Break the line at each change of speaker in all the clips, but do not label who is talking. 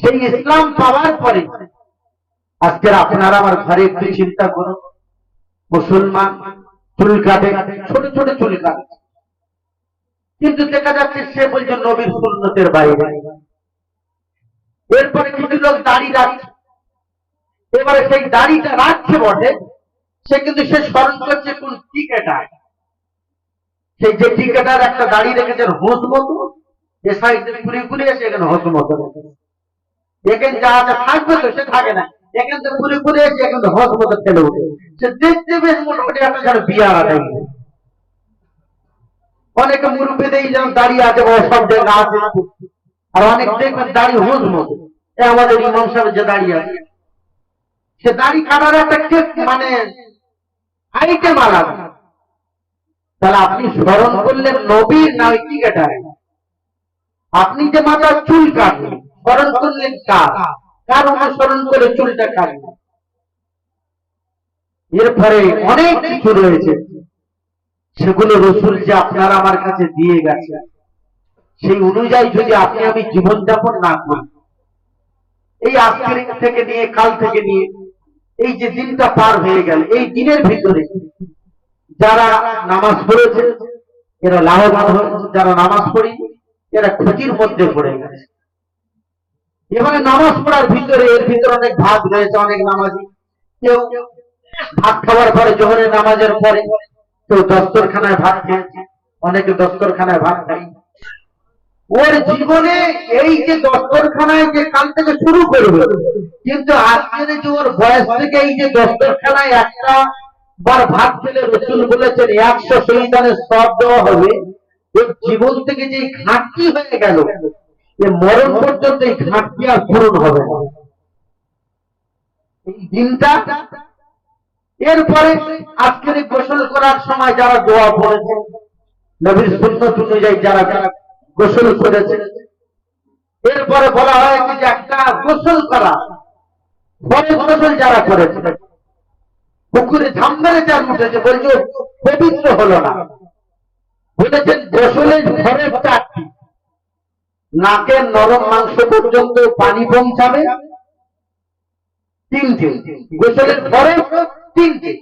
সেই ইসলাম পাওয়ার পরে আজকের আপনারা আমার ঘরে একটু চিন্তা করুন। মুসলমান চুল কাটে, ছোট ছোট চুল কাটে। কিন্তু দেখা যাচ্ছে সে বলছে নবীর সুন্নতের বাইরে। এরপরে কিছু লোক দাড়ি রাখছে এবারে সেই দাড়িটা রাখছে বটে, সে কিন্তু সে স্মরণ করছে কোন টিকেটার। সেই যে টিকেটার একটা দাড়ি রেখেছেন হোস মতো এসে এখানে হোস মতো এখানে যা যা থাকবে তো সে থাকে না। এখান থেকে ঘুরে এসে হোস মতো ফেলে উঠে সে দেখতে বেশ মোটামুটি একটা যেন মুরব্বী যেন দাঁড়িয়ে আছে সব আছে। আর অনেক দেখবেন দাড়ি হোস মতো এ আমাদের যে দাঁড়িয়ে আছে। সে দাড়ি কাটার একটা মানে আইটেম আলাদা তাহলে আপনি স্মরণ করলেন নবীর না ওই কি কাটায় আপনি যে মাথার চুল কাটলেন স্মরণ করলেন কার? কার অনুসরণ করে চুলটা কাটলেন? এরপরে অনেক কিছু রয়েছে। সেগুলো রসুল যে আপনারা আমার কাছে দিয়ে গেছে। সেই অনুযায়ী যদি আপনি আমি জীবনযাপন না করি, এই আজকের থেকে নিয়ে, কাল থেকে নিয়ে, এই যে দিনটা পার হয়ে গেল, এই দিনের ভিতরে যারা নামাজ পড়েছে, এরা লাভবান হয়েছে, যারা নামাজ পড়ি এরা ক্ষতির মধ্যে পড়ে গেছে। এবারে নামাজ পড়ার ভিতরে, এর ভিতরে অনেক ভাগ রয়েছে, অনেক নামাজি। কেউ ভাত খাওয়ার পরে জোহরের নামাজের পরে কেউ দস্তরখানায় ভাত খেয়েছে অনেকে দস্তরখানায় ভাত খাই ওর জীবনে এই যে দস্তরখানায় যে কাল থেকে শুরু করবে, কিন্তু আজকের যে ওর বয়স থেকে এই যে দস্তরখানায় একটা বার ভাত খেলে রসুল বলেছেন, একশো শহীদানের সব দেওয়া হবে। ওর জীবন থেকে যে ঘাটতি হয়ে গেল এ মরণ পর্যন্ত এই ঘাটতি আর পূরণ হবে এই দিনটা, এরপরে আজকের গোসল করার সময় যারা দোয়া পড়েছে নবীর সুন্নত অনুযায়ী যারা গোসল করেছে এরপরে বলা হয়েছে যে একটা গোসল করা পরে গোসল যারা করেছে পুকুরে ঝাম মেরে যার উঠেছে বলছে, পবিত্র হলো না। বলেছেন, গোসলের ঘরের চারটি। নাকের নরম মাংস পর্যন্ত পানি পৌঁছাবে। তিনটে। গোসলের পরে তিনটে।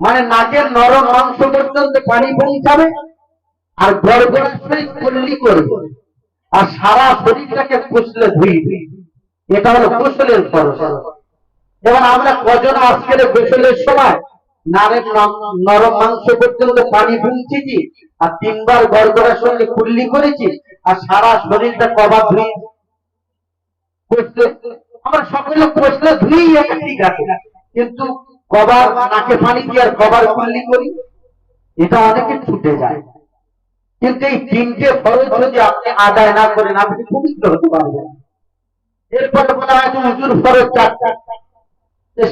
মানে নাকের নরম মাংস পর্যন্ত পানি পৌঁছাবে আর শরীর করবে। আর সারা শরীরটাকে কুচলে ধুইবে এটা হলো গোসলের ফরজ। যেমন আমরা কজন আজকের গোসলের সময় নারের নরম মাংস পর্যন্ত পানি আর তিনবার গড়গড়ার সঙ্গে কুল্লি করেছি, আর সারা শরীরটা কবা সকলে ঠিক আছে। কিন্তু কবার নাকে পানি দিয়ে আর কবার কুল্লি করি, এটা অনেকে ছুটে যায়। কিন্তু এই তিনটে ফরজ যদি আপনি আদায় না করেন, আপনি পবিত্র হতে পারবেন। এরপরে বলা হয়েছে উজুর ফরজ চারটা। তো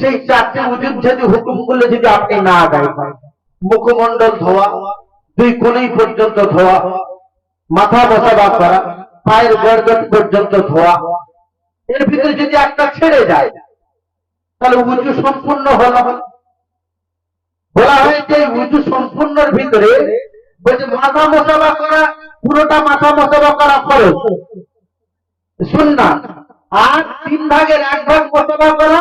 সেই চারটে উজুর যদি হুকুম করলে যদি আপনি না আদায় করেন মুখমণ্ডল ধোয়া, দুই কোণেই পর্যন্ত ধোয়া, মাথা বসাবা করা, পায়ের গর্গট পর্যন্ত ধোয়া, এর ভিতরে যদি একটা ছেড়ে যায়, তাহলে উজু সম্পূর্ণ হলো না। বলা হয়েছে এই উজু সম্পূর্ণর ভিতরে বলছে মাথা মশাবা করা, পুরোটা মাথা মশাবা করা খরচ শুননা, আর তিন ভাগের এক ভাগ মশাবা করা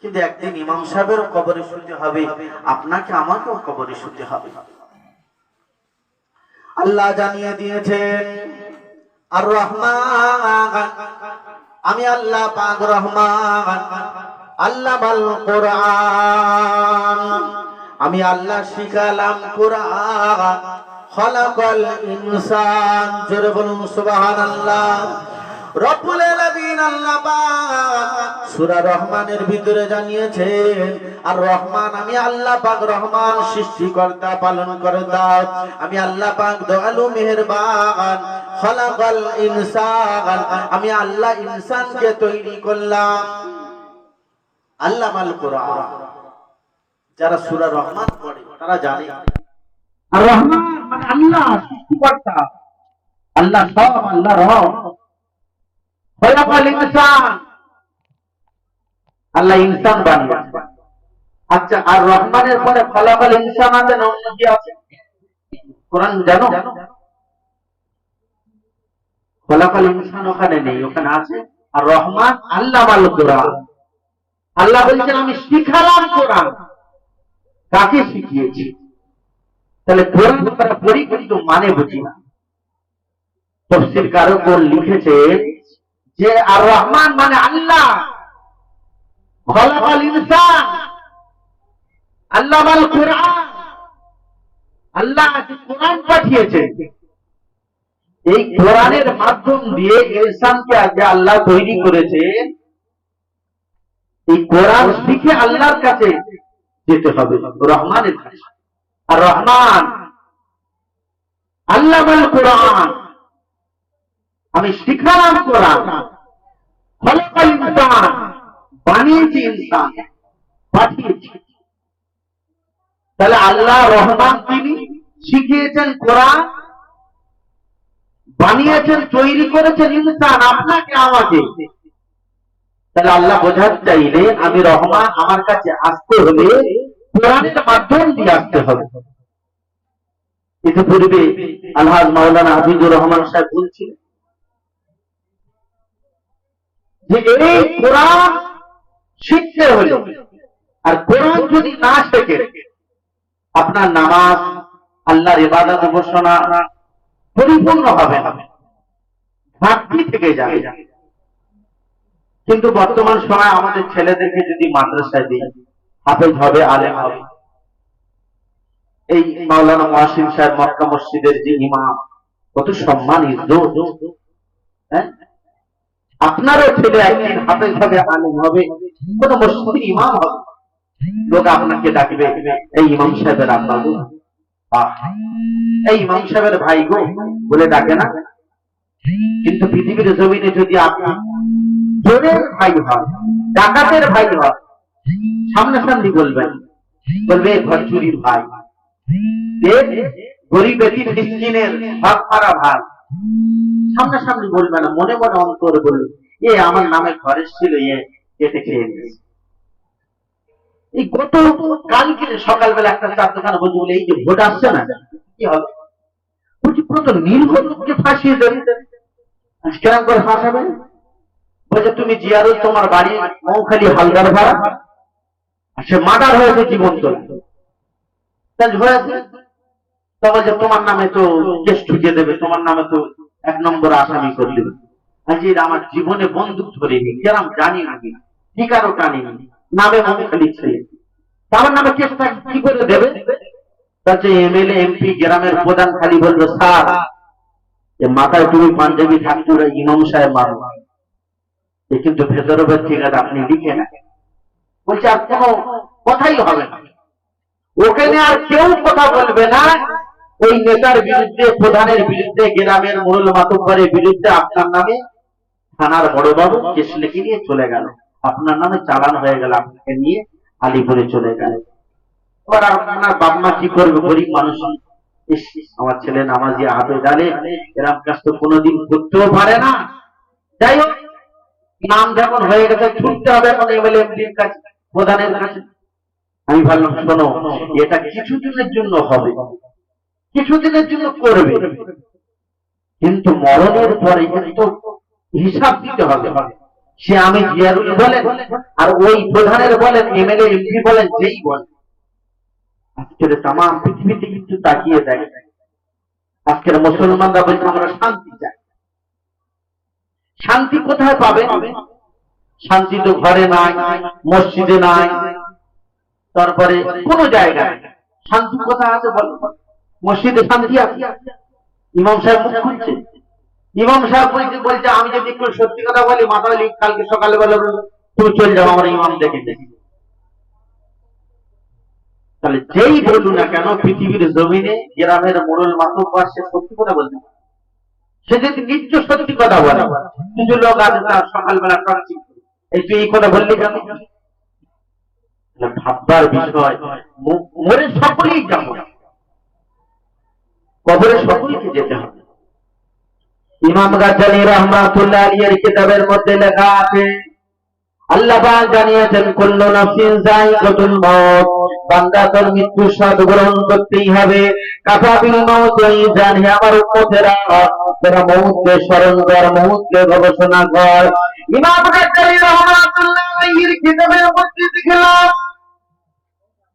কিন্তু
একদিন ইমাম সাহেবেরও কবরে শুতে হবে, আপনাকে আমাকেও কবরে শুতে হবে। আল্লাহ জানিয়ে দিয়েছেন আর রহমান আমি আল্লাহ পাক রহমান, আল্লাহ বাল কোরআন, আমি আল্লাহ শিখালাম কোরআন, খলাকল ইনসান। জোরে বলুন, সুবহানাল্লাহ। সূরা রহমানের ভিতরে জানিয়েছেন, আর রহমান, আমি আল্লাহ পাক রহমান সৃষ্টিকর্তা পালন কর্তা আমি আল্লাহ পাক দয়ালু, মেহেরবান, খলাকাল ইনসান। আমি আল্লাহ ইনসানকে তৈরি করলাম। আল্লাহ মাল কোরআন। যারা সূরা রহমান পড়ে, তারা জানে।
আর রহমান মানে আল্লাহ সৃষ্টিকর্তা। আল্লাহ সব আল্লাহ রহম খলাকাল ইনসান। আল্লাহ ইনসান আচ্ছা আর রহমানের পরে ইনসান আছে না অন্য কি আছে? কোরআন জানো? ইনসান ওখানে নেই, ওখানে আছে। আর রহমান আল্লাহ কোরআন। আল্লাহ বলছেন, আমি শিখালাম কোরআন। কাকে শিখিয়েছি? তাহলে কোরআন পড়ি মানে বুঝি না। তফসির কারকর লিখেছে যে আর রহমান মানে আল্লাহ। খলাকাল ইনসান। আল্লাহ মাল কোরআন। আল্লাহ কোরআন পাঠিয়েছে। এই কোরআনের মাধ্যম দিয়ে ইনসানকে আগে আল্লাহ তৈরি করেছে। এই কোরআন শিখে আল্লাহর কাছে যেতে হবে। রহমানের কাছে। আর রহমান আল্লাহ কোরআন। আমি শিখালাম কোরআন। খলাকাল ইনসান, বানিয়েছি ইনসান। পাঠিয়েছি। তাহলে আল্লাহ রহমান তিনি শিখিয়েছেন কোরআন, বানিয়েছেন, তৈরি করেছেন ইনসান আপনাকে, আমাকে। তাহলে আল্লাহ বোঝাতে চাইলে আমি রহমান আমার কাছে আসতে হলে কোরআনের মাধ্যম দিয়ে আসতে হবে। ইতিপূর্বে আলহাজ মাওলানা হাফিজুর রহমান সাহেব বলছিলেন যে এই কোরআন শিখতে হলে, আর কোরআন যদি না শেখে, আপনার নামাজ, আল্লাহর ইবাদত উপাসনা পরিপূর্ণ হবে ঘাটতি থেকে যাবে কিন্তু বর্তমান সময় আমাদের ছেলেদেরকে যদি মাদ্রাসায় দিই, হাফেজ হবে, আলেম হবে। এই মাওলানা মহাসিন সাহেব মক্কা মসজিদের যে ইমাম, কত সম্মান ইজ্জত হ্যাঁ? আপনারও ছেলে একদিন হাফেজ হবে, আলেম হবে, কোন মসজিদের ইমাম হবে। লোক আপনাকে ডাকবে, এই ইমাম সাহেবের আব্বা গো এই ইমাম সাহেবের ভাই গো, বলে ডাকে না। কিন্তু পৃথিবীর জমিনে যদি আপনি জোরের ভাই হয় ডাকাতের ভাই হয় সামনাসামনি বলবেন, বলবে ঘর চুরির ভাই, এ গরিব এটি ভাগ ফারা ভাই। সামনাসামনি বলবে না, মনে মনে অন্তর বলবে, এ, আমার নামে ঘরের ছিল, এ কেটে খেয়ে নিয়েছে। এই গত কালকে সকালবেলা একটা চার দোকানে বলছি, বলে, এই যে ভোট আসছে না, কি হবে? বলছি ফাঁসিয়ে দেবে। করে ফাঁসাবে? বলছে, তুমি জিয়ারুল, তোমার বাড়ি মৌখালি হালদার ভাড়া সে মার্ডার হয়েছে জীবন তো হয়েছে? তো বলছে, তোমার নামে তো কেস ঠুকে দেবে, তোমার নামে তো এক নম্বর আসামি করে দেবে আজ আমার জীবনে বন্দুক ধরিনি, কেরাম জানি না ঠিকারও টানিনি নামে মৌখালি ছেলে তার নামে কেসটা কি করে দেবে? এমএলএ, এমপি, গ্রামের প্রধান খালি স্যার মাথায় তুমি পাঞ্জাবি থাকতো ইমাম সাহেব মারো। কিন্তু ভেতরে ভেতর ঠিক আপনি লিখে না বলছে, আর কোনো কথাই হবে না। ওখানে আর কেউ কথা বলবে না। ওই নেতার বিরুদ্ধে, প্রধানের বিরুদ্ধে, গ্রামের মূল মাতব্বরের বিরুদ্ধে আপনার নামে থানার বড়বাবু কেস লিখে নিয়ে চলে গেল। আপনার নামে চালান হয়ে গেল, আপনাকে নিয়ে আলিপুরে চলে গেল। এবার আপনার বাপ মা কি করবে? গরিব মানুষ। আমার ছেলে নামাজি হাতে ডালে এরম কাজ তো কোনোদিন করতেও পারে না। যাই হোক, নাম যখন হয়ে গেছে ছুটতে হবে এখন এমএলএ এমপির কাছে, প্রধানের কাছে। আমি ভাবলাম শোনো, এটা কিছুদিনের জন্য হবে। কিছুদিনের জন্য করবে। কিন্তু মরণের পরে কিন্তু হিসাব দিতে হবে। সে আমি জিয়ারুল বলেন, আর ওই প্রধানের বলেন, এমএলএ, এমপি বলেন, যেই বলেন। আজকের তাম পৃথিবীতে কিন্তু তাকিয়ে দেয় আজকের মুসলমানরা বলছে, আমরা শান্তি চাই। শান্তি কোথায় পাবে শান্তি তো ঘরে নাই, মসজিদে নাই, তারপরে কোন জায়গায় শান্তি কোথায় আছে বলো? মসজিদে শান্তি আছে ইমাম সাহেব মুখ খুলছে। ইমাম সাহেব বলছে বলছে, আমি যদি একটু সত্যি কথা বলি মাথা বলি কালকে সকালে বলে, তুমি চলে যাও, আমার ইমাম দেখে দেখি তাহলে যেই বলুন না কেন, পৃথিবীর জমিনে গ্রামের মোড়ল মাতব্বার সে সত্যি কথা বলতে। সে যদি নিত্য সত্যি কথা বলে, কিছু লোক আছে তার সকালবেলা টর্চিং এই তুই এই কথা বললি কেন? ভাববার বিষয় মরে সকলেই যাব। কবরে সকলকে যেতে হবে। ইমাম গাজ্জালি রহমাতুল্লাহ আলিয়ার কিতাবের মধ্যে লেখা আছে, আল্লাহ পাক জানিয়েছেন, কুল্লু নাফসিন যায়িকাতুল মাউত, বান্দা তোর মৃত্যু স্বাদ গ্রহণ করতেই হবে। কাফাবিল মাউত, ওই জানি আমার উম্মতেরা তোরা মউতকে স্মরণ কর, মউতকে গবেষণা কর। ইমাম গাজ্জালি রহমাতুল্লাহ আলাইহির কিতাবের মধ্যে লিখলাম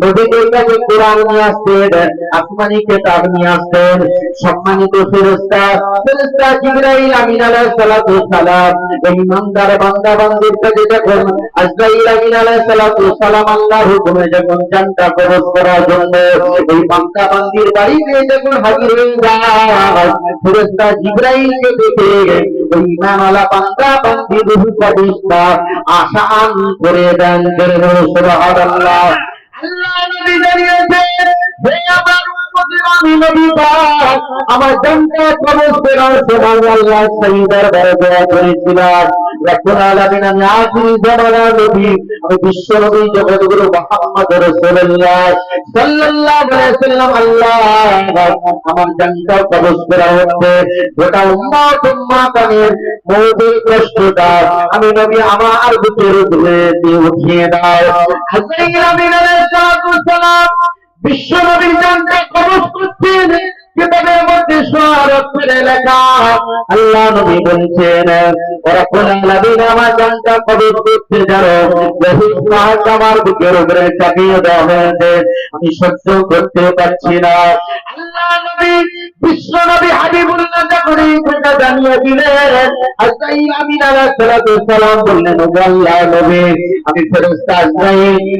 নবীদের কাছে কোরআন নিয়ে আসতেন আসমানি কিতাব নিয়ে আসতেন সম্মানিত ফেরেশতা ফেরেশতা জিবরাইল আমিন আলাইহিস সালাতু সালাম, এই ইমানদার বান্দা বান্দির কাছে যখন আজরাইল আমিন আলাইহিস সালাতু সালাম আল্লাহর হুকুমে যখন জানটা কবজ করার জন্য, এই বান্দা বান্দির বাড়িতে যখন হাজির যায়, ফেরেশতা দেখে ওই বান্দা বান্দি রূহ আসান করে দেন সুবহানাল্লাহ। আল্লাহ নবী জানিয়েছে হে আমার উম্মতের আমি নবী পাক আমার ধরে দিয়ে উঠিয়ে দাও। সালাম বিশ্ব নবীর জানতে কবজ করছেন। কিতাবের মধ্যে সরাসরি লেখা। আল্লাহ নবী বলছেন, ওরা আলামিন আমার জানটা কবজ করতে মাস আমার বুকের উপরে চাপিয়ে দেওয়া হয়েছে। আমি সহ্য করতে পারছি না। আল্লাহ নবী, বিশ্ব নবী হাবিবুল্লাহ জানিয়ে দিলেন সালাম বললেন আল্লাহ নবী, আমি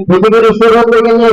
পৃথিবীর থেকে নিয়ে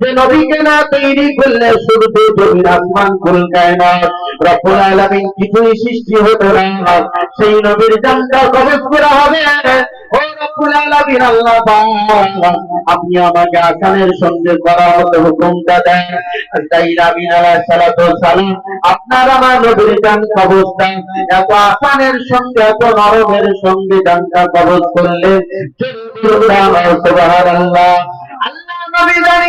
যে নবীকে না তৈরি করলে সূর্য জমিন আসমান না আলামিন কিছুই সৃষ্টি হতো না। সেই নবীর জানটা কবজ করা হবে। আপনি আমাকে আসানের সঙ্গে করা মতো হুকুমটা দেন। সালাতু সালাম, আপনার আমার নবীর জান কবজ দেন। এত আসানের সঙ্গে, এত নরমের সঙ্গে জানটা কবজ করলে আল্লাহ নবী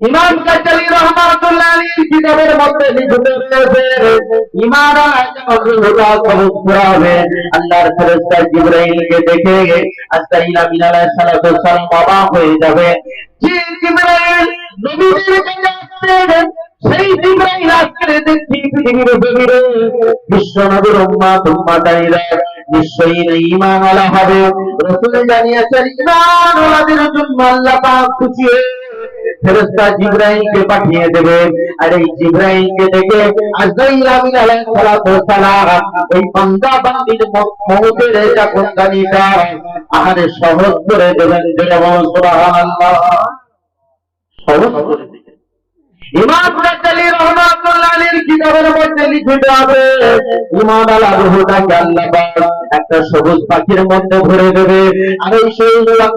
ইমাম কাচালি রহমাতুল্লাহ আলীর কিতাবের মধ্যে লিখিত রয়েছে ইমান আল্লাহ কবজ করা হবে আল্লাহর ফেরেশতা জিবরাইলকে দেখে আলাইহিস সালাতু সালাম অবাক হয়ে যাবে। যে জিবরাইল নবীদের কাছে আসছেন সেই জিবরাইল আজকে দেখছি পৃথিবীর জমিনে বিশ্ব নবীর উম্মাত উম্মাতাইরা নিশ্চয়ই ঈমান ওয়ালা হবে। রাসূল জানিয়েছেন ঈমান ওয়ালাদের জন্য আল্লাহ পাক খুশি হয়ে ফেরেশতা জিব্রাইলকে পাঠিয়ে দেবে। আর এই জিব্রাইলকে দেখে আজরাইল আলাইহিস ওই বান্দা বান্দির আহারে সহজ করে দেবেন জয় সুবহানাল্লাহ। সহজ আল্লাহ একটা সবুজ পাখির মধ্যে ভরে দেবে। আর এই সেই